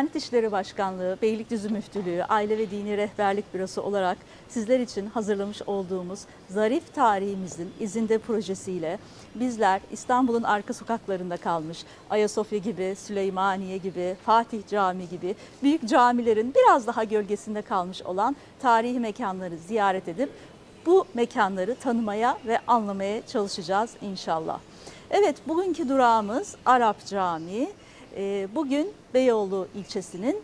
Diyanet İşleri Başkanlığı, Beylikdüzü Müftülüğü, Aile ve Dini Rehberlik Bürosu olarak sizler için hazırlamış olduğumuz zarif tarihimizin izinde projesiyle bizler İstanbul'un arka sokaklarında kalmış Ayasofya gibi, Süleymaniye gibi, Fatih Camii gibi büyük camilerin biraz daha gölgesinde kalmış olan tarihi mekanları ziyaret edip bu mekanları tanımaya ve anlamaya çalışacağız inşallah. Evet bugünkü durağımız Arap Camii. Ee, Bugün Beyoğlu ilçesinin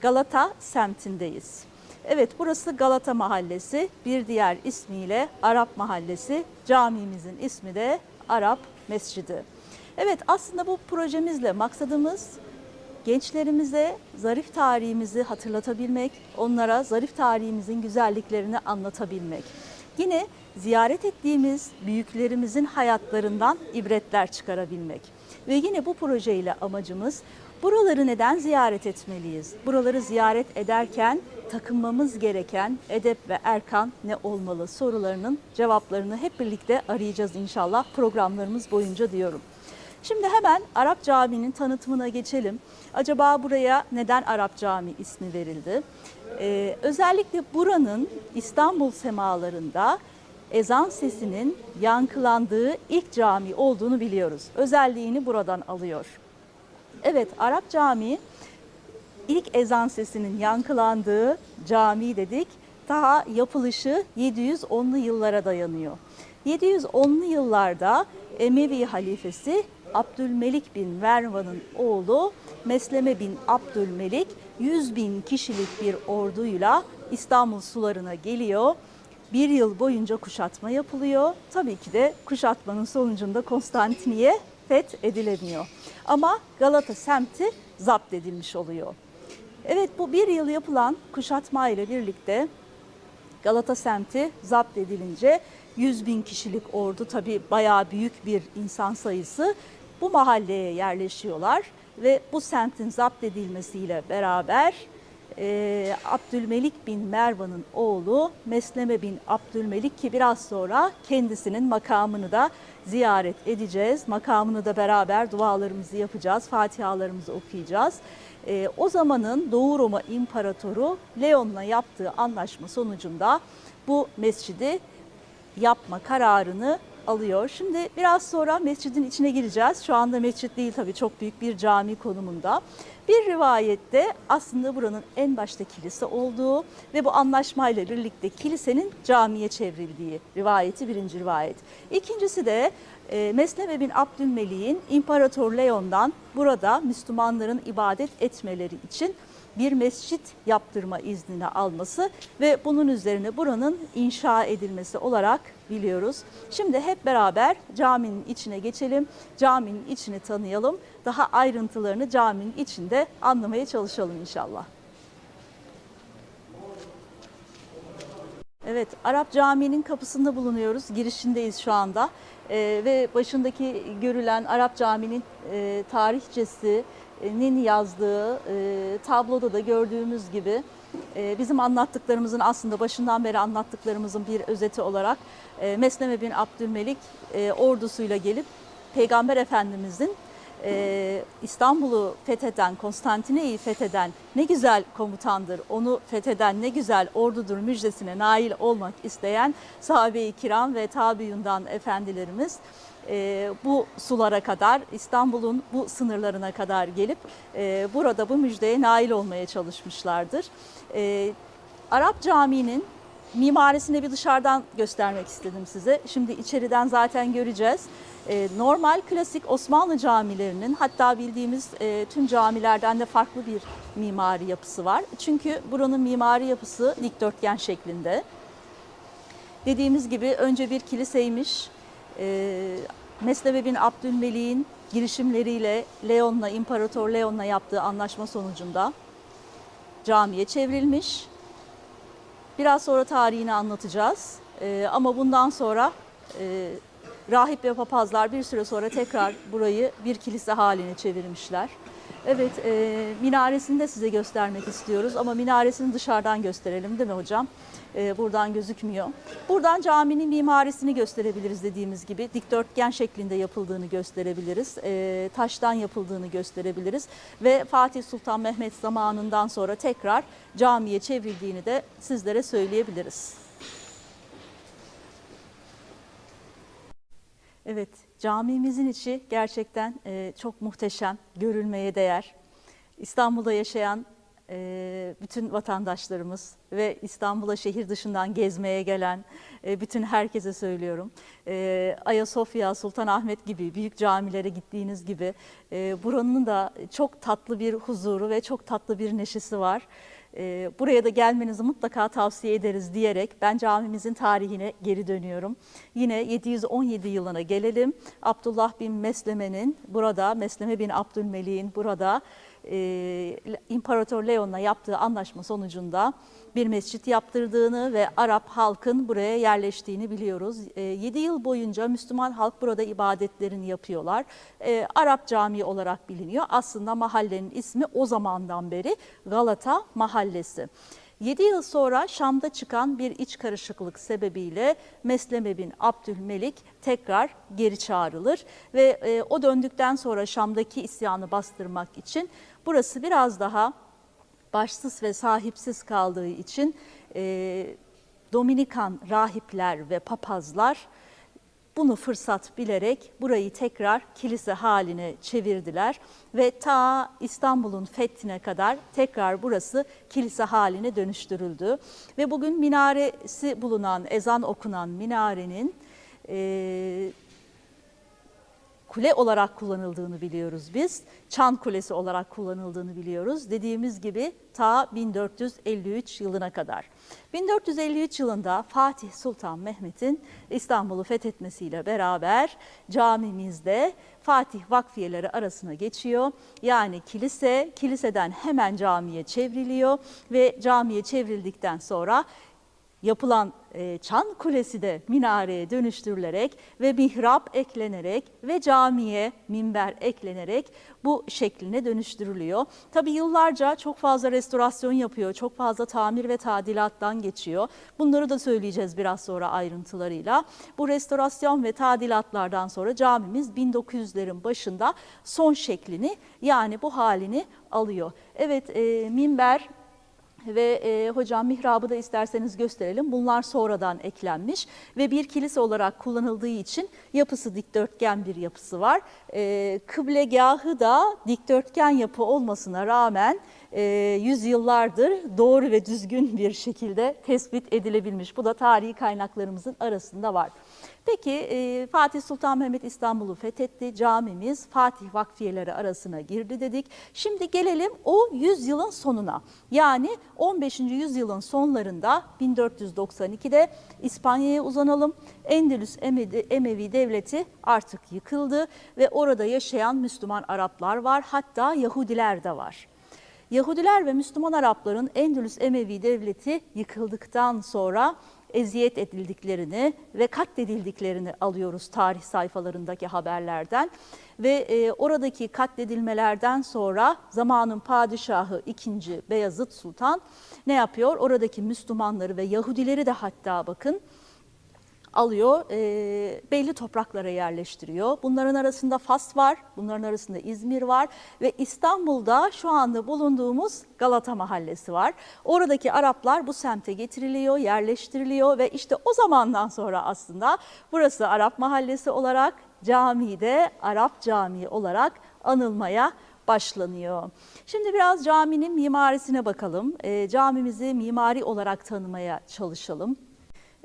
Galata semtindeyiz. Evet burası Galata Mahallesi, bir diğer ismiyle Arap Mahallesi. Camimizin ismi de Arap Mescidi. Evet aslında bu projemizle maksadımız gençlerimize zarif tarihimizi hatırlatabilmek, onlara zarif tarihimizin güzelliklerini anlatabilmek. Yine ziyaret ettiğimiz büyüklerimizin hayatlarından ibretler çıkarabilmek. Ve yine bu projeyle amacımız buraları neden ziyaret etmeliyiz? Buraları ziyaret ederken takınmamız gereken edep ve erkan ne olmalı sorularının cevaplarını hep birlikte arayacağız inşallah programlarımız boyunca diyorum. Şimdi hemen Arap Camii'nin tanıtımına geçelim. Acaba buraya neden Arap Camii ismi verildi? Ee, özellikle buranın İstanbul semalarında ezan sesinin yankılandığı ilk cami olduğunu biliyoruz. Özelliğini buradan alıyor. Evet Arap Camii ilk ezan sesinin yankılandığı cami dedik. Daha yapılışı 710'lu yıllara dayanıyor. 710'lu yıllarda Emevi halifesi Abdülmelik bin Mervan'ın oğlu Mesleme bin Abdülmelik 100 bin kişilik bir orduyla İstanbul sularına geliyor. Bir yıl boyunca kuşatma yapılıyor. Tabii ki de kuşatmanın sonucunda Konstantiniye fethedilemiyor. Ama Galata semti zapt edilmiş oluyor. Evet bu bir yıl yapılan kuşatma ile birlikte Galata semti zapt edilince 100 bin kişilik ordu tabii bayağı büyük bir insan sayısı bu mahalleye yerleşiyorlar ve bu semtin zapt edilmesiyle beraber e, Abdülmelik bin Mervan'ın oğlu Mesleme bin Abdülmelik ki biraz sonra kendisinin makamını da ziyaret edeceğiz. Makamını da beraber dualarımızı yapacağız, fatihalarımızı okuyacağız. E, o zamanın Doğu Roma İmparatoru Leon'la yaptığı anlaşma sonucunda bu mescidi yapma kararını alıyor. Şimdi biraz sonra mescidin içine gireceğiz. Şu anda mescit değil tabii çok büyük bir cami konumunda. Bir rivayette aslında buranın en başta kilise olduğu ve bu anlaşmayla birlikte kilisenin camiye çevrildiği rivayeti birinci rivayet. İkincisi de e, Mesleme bin Abdülmelik'in İmparator Leon'dan burada Müslümanların ibadet etmeleri için bir mescit yaptırma iznini alması ve bunun üzerine buranın inşa edilmesi olarak biliyoruz. Şimdi hep beraber caminin içine geçelim, caminin içini tanıyalım, daha ayrıntılarını caminin içinde anlamaya çalışalım inşallah. Evet, Arap Camii'nin kapısında bulunuyoruz. Girişindeyiz şu anda. Ee, ve başındaki görülen Arap Camii'nin e, tarihçesinin yazdığı e, tabloda da gördüğümüz gibi e, bizim anlattıklarımızın aslında başından beri anlattıklarımızın bir özeti olarak e, Mesleme bin Abdülmelik e, ordusuyla gelip Peygamber Efendimizin e, İstanbul'u fetheden, Konstantine'yi fetheden ne güzel komutandır, onu fetheden ne güzel ordudur müjdesine nail olmak isteyen sahabe-i kiram ve tabiundan efendilerimiz e, bu sulara kadar, İstanbul'un bu sınırlarına kadar gelip e, burada bu müjdeye nail olmaya çalışmışlardır. E, Arap Camii'nin mimarisini bir dışarıdan göstermek istedim size. Şimdi içeriden zaten göreceğiz. Ee, normal klasik Osmanlı camilerinin hatta bildiğimiz e, tüm camilerden de farklı bir mimari yapısı var. Çünkü buranın mimari yapısı dikdörtgen şeklinde. Dediğimiz gibi önce bir kiliseymiş. Ee, Mesleve bin Abdülmelik'in girişimleriyle Leon'la, İmparator Leon'la yaptığı anlaşma sonucunda camiye çevrilmiş. Biraz sonra tarihini anlatacağız. Ee, ama bundan sonra e, rahip ve papazlar bir süre sonra tekrar burayı bir kilise haline çevirmişler. Evet, e, minaresini de size göstermek istiyoruz ama minaresini dışarıdan gösterelim değil mi hocam? E, buradan gözükmüyor. Buradan caminin mimarisini gösterebiliriz dediğimiz gibi. Dikdörtgen şeklinde yapıldığını gösterebiliriz. E, taştan yapıldığını gösterebiliriz. Ve Fatih Sultan Mehmet zamanından sonra tekrar camiye çevrildiğini de sizlere söyleyebiliriz. Evet, camimizin içi gerçekten e, çok muhteşem, görülmeye değer. İstanbul'da yaşayan bütün vatandaşlarımız ve İstanbul'a şehir dışından gezmeye gelen e, bütün herkese söylüyorum. E, Ayasofya, Sultanahmet gibi büyük camilere gittiğiniz gibi e, buranın da çok tatlı bir huzuru ve çok tatlı bir neşesi var. E, buraya da gelmenizi mutlaka tavsiye ederiz diyerek ben camimizin tarihine geri dönüyorum. Yine 717 yılına gelelim. Abdullah bin Mesleme'nin burada, Mesleme bin Abdülmelik'in burada e, İmparator Leon'la yaptığı anlaşma sonucunda bir mescit yaptırdığını ve Arap halkın buraya yerleştiğini biliyoruz. 7 yıl boyunca Müslüman halk burada ibadetlerini yapıyorlar. E, Arap Camii olarak biliniyor. Aslında mahallenin ismi o zamandan beri Galata Mahallesi. 7 yıl sonra Şam'da çıkan bir iç karışıklık sebebiyle Mesleme bin Abdülmelik tekrar geri çağrılır ve e, o döndükten sonra Şam'daki isyanı bastırmak için burası biraz daha başsız ve sahipsiz kaldığı için e, Dominikan rahipler ve papazlar bunu fırsat bilerek burayı tekrar kilise haline çevirdiler ve ta İstanbul'un fethine kadar tekrar burası kilise haline dönüştürüldü. Ve bugün minaresi bulunan, ezan okunan minarenin e, kule olarak kullanıldığını biliyoruz biz. Çan Kulesi olarak kullanıldığını biliyoruz. Dediğimiz gibi ta 1453 yılına kadar. 1453 yılında Fatih Sultan Mehmet'in İstanbul'u fethetmesiyle beraber camimizde Fatih vakfiyeleri arasına geçiyor. Yani kilise, kiliseden hemen camiye çevriliyor ve camiye çevrildikten sonra yapılan e, Çan Kulesi de minareye dönüştürülerek ve mihrap eklenerek ve camiye minber eklenerek bu şekline dönüştürülüyor. Tabi yıllarca çok fazla restorasyon yapıyor, çok fazla tamir ve tadilattan geçiyor. Bunları da söyleyeceğiz biraz sonra ayrıntılarıyla. Bu restorasyon ve tadilatlardan sonra camimiz 1900'lerin başında son şeklini yani bu halini alıyor. Evet e, minber ve e, hocam mihrabı da isterseniz gösterelim. Bunlar sonradan eklenmiş ve bir kilise olarak kullanıldığı için yapısı dikdörtgen bir yapısı var. E, kıblegahı da dikdörtgen yapı olmasına rağmen e, yüzyıllardır doğru ve düzgün bir şekilde tespit edilebilmiş. Bu da tarihi kaynaklarımızın arasında var. Peki e, Fatih Sultan Mehmet İstanbul'u fethetti. Camimiz Fatih vakfiyeleri arasına girdi dedik. Şimdi gelelim o yüzyılın sonuna. Yani 15. yüzyılın sonlarında 1492'de İspanya'ya uzanalım. Endülüs Emevi, devleti artık yıkıldı ve orada yaşayan Müslüman Araplar var. Hatta Yahudiler de var. Yahudiler ve Müslüman Arapların Endülüs Emevi devleti yıkıldıktan sonra eziyet edildiklerini ve katledildiklerini alıyoruz tarih sayfalarındaki haberlerden. Ve e, oradaki katledilmelerden sonra zamanın padişahı 2. Beyazıt Sultan ne yapıyor? Oradaki Müslümanları ve Yahudileri de hatta bakın alıyor, e, belli topraklara yerleştiriyor. Bunların arasında Fas var, bunların arasında İzmir var ve İstanbul'da şu anda bulunduğumuz Galata Mahallesi var. Oradaki Araplar bu semte getiriliyor, yerleştiriliyor ve işte o zamandan sonra aslında burası Arap Mahallesi olarak, camide Arap Camii olarak anılmaya başlanıyor. Şimdi biraz caminin mimarisine bakalım. E, camimizi mimari olarak tanımaya çalışalım.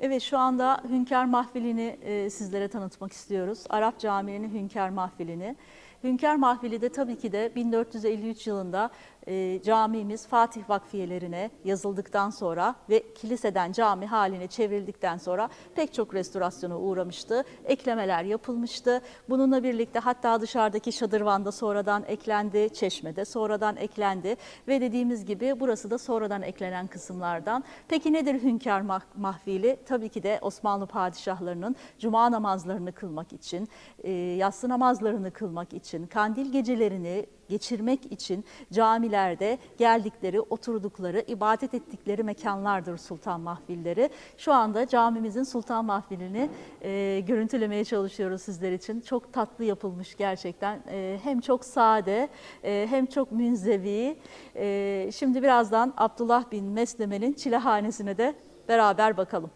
Evet şu anda Hünkar Mahfili'ni e, sizlere tanıtmak istiyoruz. Arap Camii'nin Hünkar Mahfili'ni. Hünkar Mahfili de tabii ki de 1453 yılında e, camimiz Fatih Vakfiyelerine yazıldıktan sonra ve kiliseden cami haline çevrildikten sonra pek çok restorasyona uğramıştı. Eklemeler yapılmıştı. Bununla birlikte hatta dışarıdaki şadırvanda sonradan eklendi, çeşmede sonradan eklendi ve dediğimiz gibi burası da sonradan eklenen kısımlardan. Peki nedir Hünkar Mah- Mahfili? Tabii ki de Osmanlı padişahlarının cuma namazlarını kılmak için, e, yatsı namazlarını kılmak için, kandil gecelerini geçirmek için camilerde geldikleri, oturdukları, ibadet ettikleri mekanlardır sultan mahfilleri. Şu anda camimizin sultan mahfilini e, görüntülemeye çalışıyoruz sizler için. Çok tatlı yapılmış gerçekten. E, hem çok sade e, hem çok münzevi. E, şimdi birazdan Abdullah bin Mesleme'nin çilehanesine de beraber bakalım.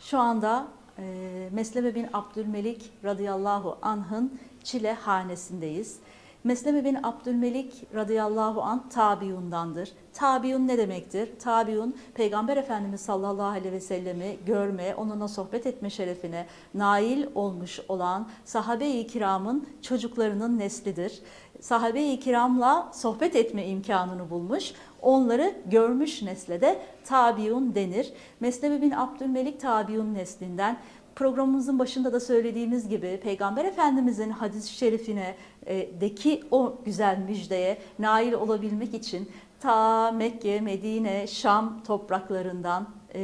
Şu anda e, Mesleme bin Abdülmelik radıyallahu anh'ın Çile hanesindeyiz. Mesleme bin Abdülmelik radıyallahu anh tabiundandır. Tabiun ne demektir? Tabiun Peygamber Efendimiz sallallahu aleyhi ve sellemi görme, onunla sohbet etme şerefine nail olmuş olan sahabe-i kiramın çocuklarının neslidir. Sahabe-i kiramla sohbet etme imkanını bulmuş, onları görmüş nesle de tabiun denir. Mesleme bin Abdülmelik tabiun neslinden Programımızın başında da söylediğimiz gibi Peygamber Efendimizin hadis-i şerifine e, deki o güzel müjdeye nail olabilmek için ta Mekke, Medine, Şam topraklarından e,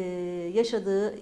yaşadığı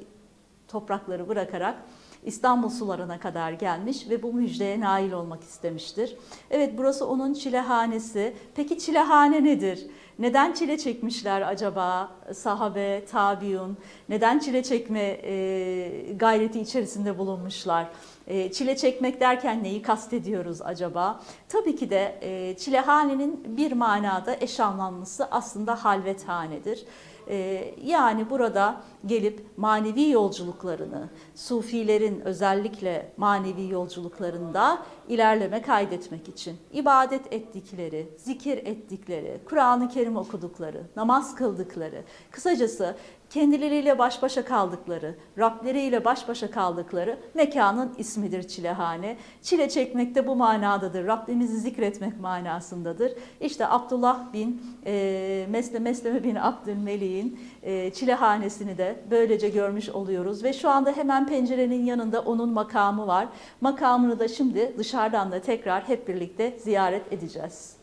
toprakları bırakarak İstanbul sularına kadar gelmiş ve bu müjdeye nail olmak istemiştir. Evet burası onun çilehanesi. Peki çilehane nedir? Neden çile çekmişler acaba sahabe, tabiun? Neden çile çekme e, gayreti içerisinde bulunmuşlar? E, çile çekmek derken neyi kastediyoruz acaba? Tabii ki de e, çilehanenin bir manada eş anlamlısı aslında halvethanedir. Ee, Yani burada gelip manevi yolculuklarını, sufilerin özellikle manevi yolculuklarında ilerleme kaydetmek için ibadet ettikleri, zikir ettikleri, Kur'an-ı Kerim okudukları, namaz kıldıkları, kısacası kendileriyle baş başa kaldıkları, Rableriyle baş başa kaldıkları mekanın ismidir Çilehane. Çile çekmek de bu manadadır. Rabbimizi zikretmek manasındadır. İşte Abdullah bin e, Mesle, Mesleme bin Abdülmelik'in e, çilehanesini de böylece görmüş oluyoruz. Ve şu anda hemen pencerenin yanında onun makamı var. Makamını da şimdi dışarıdan da tekrar hep birlikte ziyaret edeceğiz.